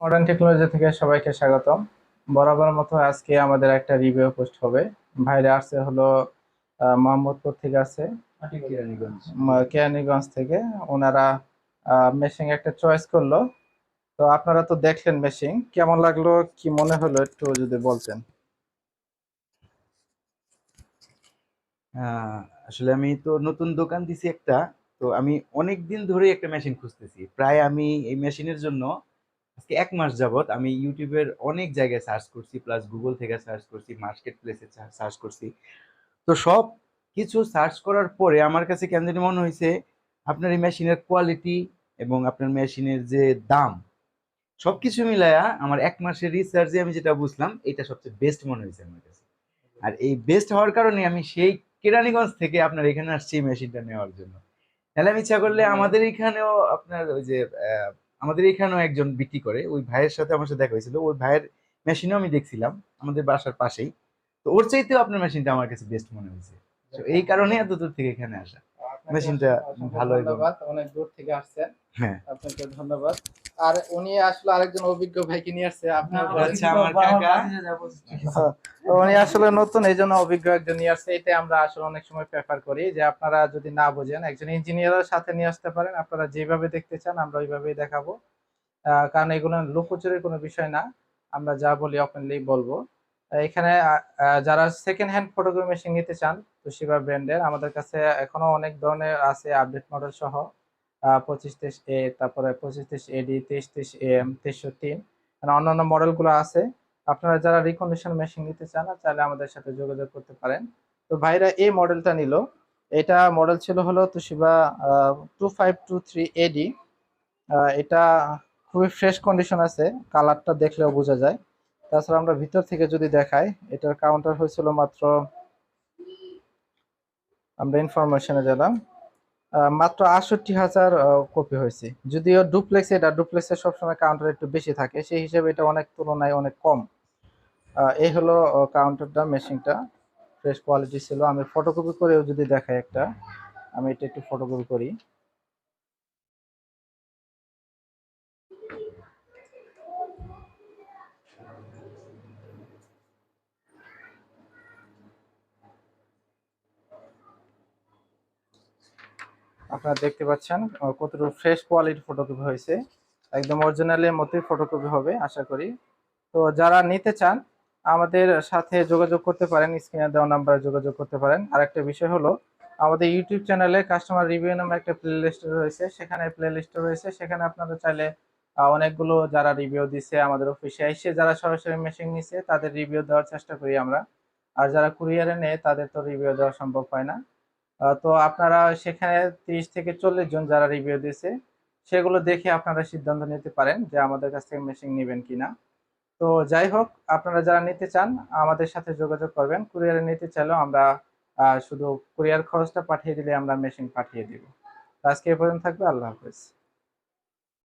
Modern technology থেকে সবাইকে স্বাগতম। বরাবর মতো আজকে আমাদের একটা রিভিউ পোস্ট হবে। ভাইরা আসছে হলো মোহাম্মদপুর থেকে আছে কেরানীগঞ্জ। থেকে। ওনারা মেশিন একটা চয়েস করল। তো আপনারা তো দেখলেন মেশিন কেমন লাগল? কি মনে হলো? একটু যদি বলতেন। আসলে আমি তো নতুন দোকান দিছি একটা। তো আমি অনেক দিন ধরে একটা মেশিন খুঁজতেছি। প্রায় আমি এই মেশিনের জন্য আজকে এক মাস যাবত আমি ইউটিউবের অনেক জায়গায় সার্চ করছি প্লাস গুগল থেকে সার্চ করছি মার্কেট প্লেসে সার্চ করছি। তো সব কিছু সার্চ করার পরে আমার কাছে কেন জানি মনে হয়েছে আপনার এই মেশিনের কোয়ালিটি এবং আপনার মেশিনের যে দাম সবকিছু মিলায়া আমার এক মাসের রিসার্চে আমি যেটা বুঝলাম এটা সবচেয়ে বেস্ট মনে হয়েছে আমার কাছে। আর এই বেস্ট হওয়ার কারণে আমি সেই কেরানীগঞ্জ থেকে আপনার এখানে আসছি মেশিনটা নেওয়ার জন্য। তাহলে আমি ইচ্ছা করলে আমাদের এখানেও আপনার ওই যে আহ, আমাদের এখানেও একজন বিক্রি করে ওই ভাইয়ের সাথে আমার সাথে দেখা হয়েছিল ওই ভাইয়ের মেশিনও আমি দেখছিলাম আমাদের বাসার পাশেই। তো ওর চাইতেও আপনার মেশিনটা আমার কাছে বেস্ট মনে হয়েছে। তো এই কারণে এত দূর থেকে এখানে আসা। মেশিনটা ভালো ধন্যবাদ অনেক দূর থেকে আসছেন হ্যাঁ। আপনাকে ধন্যবাদ। আর উনি আসলে আরেকজন অভিজ্ঞ ভাইকে নিয়ে আসছে আপনার আচ্ছা, আমার কাকা। তো উনি আসলে নতুন এই জন্য অভিজ্ঞ একজন নিয়ে আসছে এটাই আমরা আসলে অনেক সময় প্রেফার করি যে আপনারা যদি না বোঝেন একজন ইঞ্জিনিয়ারের সাথে নিয়ে আসতে পারেন আপনারা যেভাবে দেখতে চান আমরা ওইভাবেই দেখাবো। আহ, কারণ এগুলো লুকোচুরির কোনো বিষয় না আমরা যা বলি ওপেনলি বলব। এখানে যারা সেকেন্ড হ্যান্ড ফটোগ্রাফি মেশিন নিতে চান তোশিবা ব্র্যান্ডের আমাদের কাছে এখনও অনেক ধরনের আছে আপডেট মডেল সহ পঁচিশ তেইশ এ তারপরে পঁচিশ তেইশ এডি তেইশ তেইশ এম তেইশশো তিন। মানে অন্যান্য মডেলগুলো আছে। আপনারা যারা রিকন্ডিশন মেশিন নিতে চান চাইলে আমাদের সাথে যোগাযোগ করতে পারেন। তো ভাইরা, এই মডেলটা নিল। এটা মডেল ছিল হলো Toshiba two five two three AD এটা খুবই ফ্রেশ কন্ডিশন আছে। কালারটা দেখলেও বোঝা যায়। তাছাড়া আমরা ভিতর থেকে যদি দেখাই, এটার কাউন্টার হয়েছিল মাত্র, আমরা ইনফরমেশনে গেলাম মাত্র আটষট্টি হাজার কপি হয়েছে। যদিও ডুপ্লেক্স এটা ডুপ্লেক্সের সবসময় কাউন্টার একটু বেশি থাকে, সেই হিসেবে এটা অনেক তুলনায় অনেক কম। এই হলো কাউন্টারটা মেশিনটা ফ্রেশ কোয়ালিটি ছিল। আমি ফটোকপি করেও যদি দেখাই একটা, আমি এটা একটু ফটোকপি করি। আপনারা দেখতে পাচ্ছেন কতটুকু ফ্রেশ কোয়ালিটি ফটোকপি হয়েছে। একদম অরিজিনালের মতোই ফটোকপি হবে, আশা করি। তো যারা নিতে চান, আমাদের সাথে যোগাযোগ করতে পারেন স্ক্রিনে দেওয়া নাম্বারে যোগাযোগ করতে পারেন। আর একটা বিষয় হলো, আমাদের ইউটিউব চ্যানেলে কাস্টমার রিভিউ নামে একটা প্লে লিস্ট রয়েছে, সেখানে প্লে লিস্ট রয়েছে। সেখানে আপনারা চাইলে অনেকগুলো যারা রিভিউ দিছে, আমাদের অফিসে এসে যারা সরাসরি মেশিন নিছে, তাদের রিভিউ দেওয়ার চেষ্টা করি আমরা। আর যারা কুরিয়ারে নেয়, তাদের তো রিভিউ দেওয়া সম্ভব হয় না। তো আপনারা সেখানে তিরিশ থেকে চল্লিশ জন যারা রিভিউ দিয়েছে, সেগুলো দেখে আপনারা সিদ্ধান্ত নিতে পারেন যে আমাদের কাছ থেকে মেশিন নেবেন কিনা। তো যাই হোক, আপনারা যারা নিতে চান, আমাদের সাথে যোগাযোগ করবেন। কুরিয়ারে নিতে চাইলেও আমরা শুধু কুরিয়ার খরচটা পাঠিয়ে দিলে আমরা মেশিন পাঠিয়ে দিব। আজকে এ পর্যন্ত থাকবে, আল্লাহ হাফেজ।